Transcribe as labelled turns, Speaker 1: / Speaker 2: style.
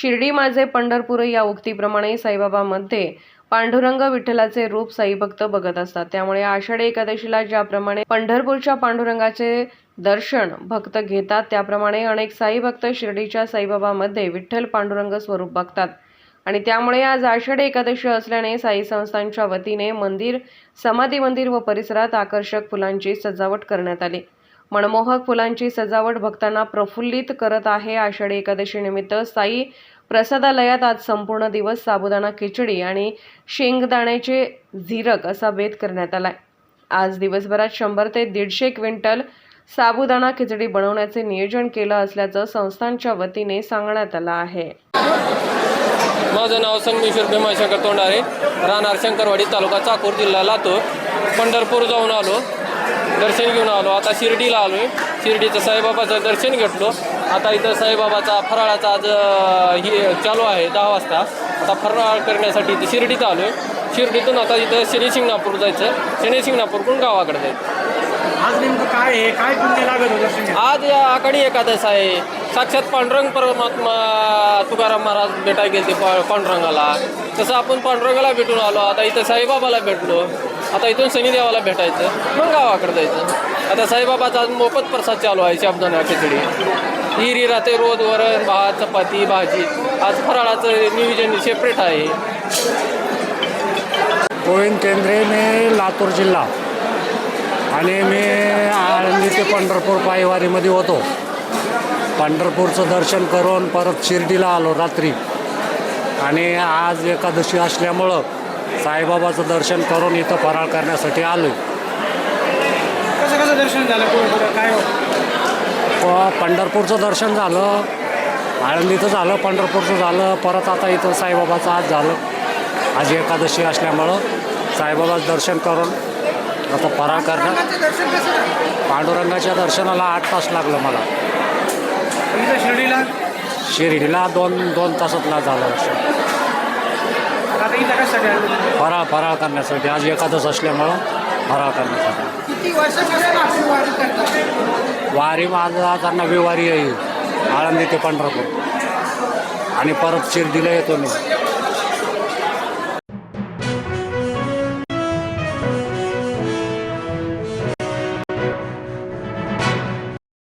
Speaker 1: शिर्डी माझे पंढरपूर या उक्तीप्रमाणे साईबाबामध्ये पांडुरंग विठ्ठलाचे रूप साईभक्त बघत असतात. त्यामुळे आषाढी एकादशीला ज्याप्रमाणे पंढरपूरच्या पांडुरंगाचे दर्शन भक्त घेतात त्याप्रमाणे अनेक साई भक्त शिर्डीच्या साईबाबामध्ये विठ्ठल पांडुरंग स्वरूप बघतात. आणि त्यामुळे आज आषाढी एकादशी असल्याने साई संस्थांच्या वतीने मंदिर समाधी मंदिर व परिसरात आकर्षक फुलांची सजावट करण्यात आली. मनमोहक फुलांची सजावट भक्तांना प्रफुल्लित करत आहे. आषाढी एकादशीनिमित्त साई प्रसादालयात आज संपूर्ण दिवस साबुदाणा खिचडी आणि शेंगदाण्याचे झिरक असा बेत करण्यात आलाय. आज दिवसभरात शंभर ते दीडशे क्विंटल साबुदाणा खिचडी बनवण्याचे नियोजन केलं असल्याचं संस्थांच्या वतीने सांगण्यात आलं आहे.
Speaker 2: माझं नाव संगमेश्वर भीमाशंकर तोंडारे. राहणार शंकरवाडी तालुका चाकूर जिल्हा लातूर. पंढरपूर जाऊन आलो. दर्शन घेऊन आलो. आता शिर्डीला आलो आहे शिर्डीचं साईबाबाचं दर्शन घेतलो. आता इथं साईबाबाचा फराळाचा आज हे ही चालू आहे दहा वाजता. आता फराळ करण्यासाठी इथं शिर्डीत आलो आहे शिर्डीतून आता इथं शनी शिंगणापूर जायचं. शनी शिंगणापूरकडून गावाकडे जायचं.
Speaker 3: आज नेमकं काय आहे? काय पुण्य लागत होतं?
Speaker 2: आज या आखाडी एकादश आहे. साक्षात पांडुरंग परमात्मा तुकाराम महाराज भेटायला गेले पा पांडुरंगाला. तसं आपण पांडुरंगाला भेटून आलो. आता इथं साईबाबाला भेटलो. आता इथून शनिदेवाला भेटायचं. मग गावाकडे जायचं. आता साईबाबाचा आज मोफत प्रसाद चालू आहे शाबदाना खिचडी. हिरी राहते रोज वरण भात चपाती भाजी. आज फराळाचं नियोजन सेपरेट आहे.
Speaker 4: गोविंद केंद्रे मी लातूर जिल्हा आणि मी आळंदी ते पंढरपूर पायवारीमध्ये होतो. पंढरपूरचं दर्शन करून परत शिर्डीला आलो रात्री. आणि आज एकादशी असल्यामुळं साईबाबाचं दर्शन करून इथं फराळ करण्यासाठी आलो
Speaker 3: कसं कसं दर्शन झालं काय
Speaker 4: प पंढरपूरचं दर्शन झालं आळंदीचं झालं पंढरपूरचं झालं परत आता इथं साईबाबाचं आज झालं. आज एकादशी असल्यामुळं साईबाबाचं दर्शन करून आता फराळ
Speaker 3: कसं झालं?
Speaker 4: पांडुरंगाच्या दर्शनाला आठ तास लागलं मला.
Speaker 3: शिर्डीला?
Speaker 4: शिर्डीला दोन दोन तासातला झालं? फराळ फराळ करण्यासाठी. आज एकादश असल्यामुळं फराळ करण्यासाठी. वारी माझं आता नवी वारी आहे. आळंदी ते पंढरपूर. आणि परत शिर्डीला येतो मी.